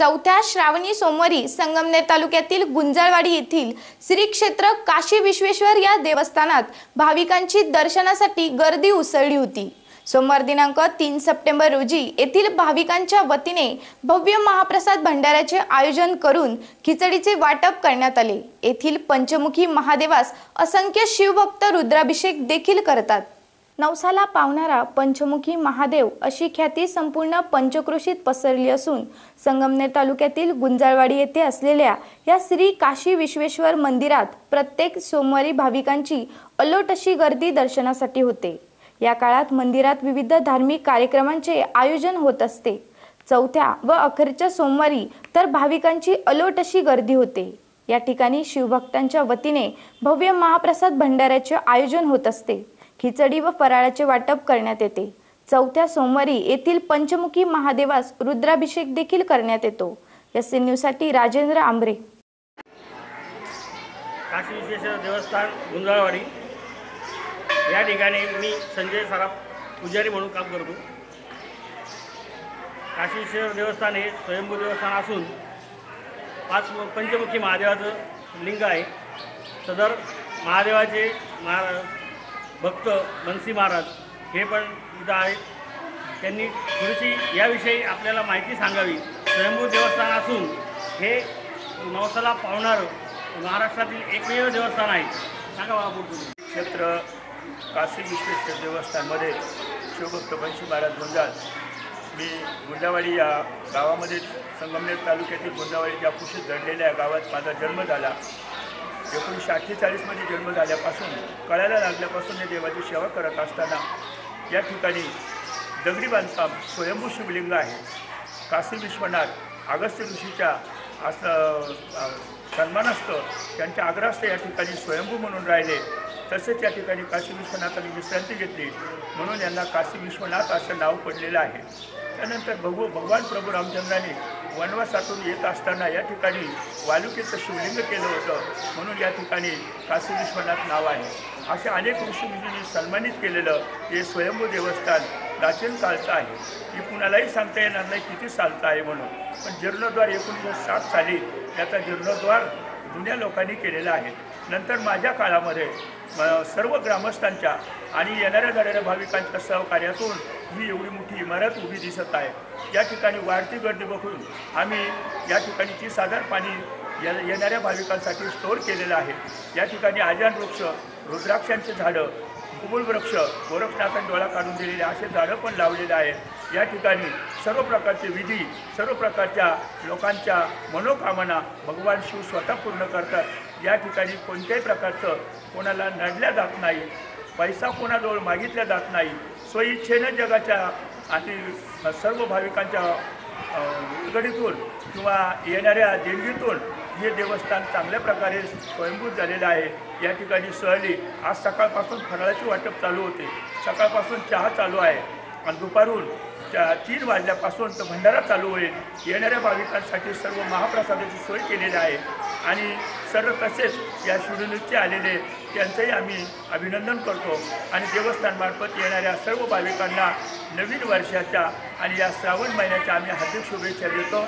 चौथ्या श्रावणी सोमवारी संगमनेर तालुक्यातील गुंजाळवाडी येथील श्री क्षेत्र काशी विश्वेश्वर या देवस्थानात भाविकांची दर्शनासाठी गर्दी उसळली होती. सोमवार दिनांक तीन सप्टेंबर रोजी येथील भाविकांच्या वतीने भव्य महाप्रसाद भंडाऱ्याचे आयोजन करून खिचडीचे वाटप करण्यात आले. येथील पंचमुखी महादेवास असंख्य शिवभक्त रुद्राभिषेक देखील करतात. नवसाला पावणारा पंचमुखी महादेव अशी ख्याती संपूर्ण पंचक्रोशीत पसरली असून संगमनेर तालुक्यातील गुंजाळवाडी येथे असलेल्या या श्री काशी विश्वेश्वर मंदिरात प्रत्येक सोमवारी भाविकांची अलोट अशी गर्दी दर्शनासाठी होते. या काळात मंदिरात विविध धार्मिक कार्यक्रमांचे आयोजन होत असते. चौथ्या व अखेरच्या सोमवारी तर भाविकांची अलोट अशी गर्दी होते. या ठिकाणी शिवभक्तांच्या वतीने भव्य महाप्रसाद भंडाऱ्याचे आयोजन होत असते. खिचडी व फराळाचे वाटप करण्यात येते. चौथ्या सोमवारी येथील पंचमुखी महादेवास रुद्राभिषेक देखील करण्यात येतो. एस एन न्यूजसाठी राजेंद्र आंबरे. काशी विश्वेश्वर देवस्थान गुंजाळवाडी. या ठिकाणी मी संजय सराफ पुजारी म्हणून काम करतो. काशी विश्वेश्वर देवस्थान हे स्वयंभू देवस्थान असून पाच पंचमुखी महादेवाचं लिंग आहे. सदर महादेवाचे महा भक्त बनसी महाराज हे पण इथं आहेत त्यांनी थोडीशी याविषयी आपल्याला माहिती सांगावी. स्वयंभू देवस्थान असून हे नवसाला पावणारं महाराष्ट्रातील एकमेव देवस्थान आहे. सांगा बाबा तुम्ही क्षेत्र काशी विश्वेश्वर देवस्थानमध्ये शिवभक्त बनशी महाराज गुंजाळ. मी गुंजावाडी या गावामध्ये संगमनेर तालुक्यातील गुंजावाडी ज्या कुशीत घडलेल्या गावात माझा जन्म झाला. एकोणीसशे अठ्ठेचाळीसमध्ये जन्म झाल्यापासून कळायला लागल्यापासून हे देवाची सेवा करत असताना या ठिकाणी दगडी बांधकाम स्वयंभू शिवलिंग आहे. काशी विश्वनाथ अगस्त्य ऋषीच्या असं अ, सन्मानास्थ त्यांच्या आग्रहास्थ या ठिकाणी स्वयंभू म्हणून राहिले. तसेच या ठिकाणी काशी विश्वनाथांनी विश्रांती घेतली. म्हणून यांना काशी विश्वनाथ असं नाव पडलेलं आहे. त्यानंतर भगव भगवान प्रभू रामचंद्राने वनवासातून येत असताना या ठिकाणी वालुकीचं शिवलिंग केलं होतं. म्हणून या ठिकाणी काशी विश्वनाथ नाव आहे. असे अनेक ऋषीमुनींनी सन्मानित केलेलं हे स्वयंभू देवस्थान प्राचीन कालचं आहे. की कुणालाही सांगता येणार नाही किती सालचं आहे म्हणून. पण जीर्णोद्वार एकोणीसशे सात साली याचा जीर्णोद्वार जुन्या लोकांनी केलेला आहे. नंतर माझ्या काळामध्ये सर्व ग्रामस्थांच्या आणि येणाऱ्या जाणाऱ्या भाविकांच्या सहकार्यातून ही एवढी मोठी इमारत उभी दिसत आहे. या ठिकाणी वाढती गर्दी बघून आम्ही या ठिकाणी तीस पाणी या येणाऱ्या भाविकांसाठी स्टोअर केलेला आहे. या ठिकाणी आजान वृक्ष रुद्राक्षांचे झाडं कुबुल वृक्ष गोरक्षनाथांनी डोळा काढून दिलेले असे झाडं पण लावलेले आहेत. या ठिकाणी सर्व प्रकारचे विधी सर्व प्रकारच्या लोकांच्या मनोकामना भगवान शिव स्वतः पूर्ण करतात. या ठिकाणी कोणत्याही प्रकारचं कोणाला नडल्या जात नाही पैसा कोणाजवळ मागितल्या जात नाही स्वइच्छेनं जगाच्या आणि सर्व भाविकांच्या उघडीतून उलगडीतून किंवा येणाऱ्या देणगीतून हे देवस्थान चांगल्या प्रकारे स्वयंभूत झालेलं आहे. या ठिकाणी सहली आज सकाळपासून फराळाचे वाटप चालू होते. सकाळपासून चहा चालू आहे. आणि दुपारून चा तीन वाजल्यापासून तर भंडारा चालू होईल. येणाऱ्या भाविकांसाठी सर्व महाप्रसादाची सोय केलेली आहे. आणि सर्व तसेच या शिवडूनचे आलेले त्यांचंही आम्ही अभिनंदन करतो. आणि देवस्थानमार्फत येणाऱ्या सर्व भाविकांना नवीन वर्षाच्या आणि या श्रावण महिन्याच्या आम्ही हार्दिक शुभेच्छा देतो.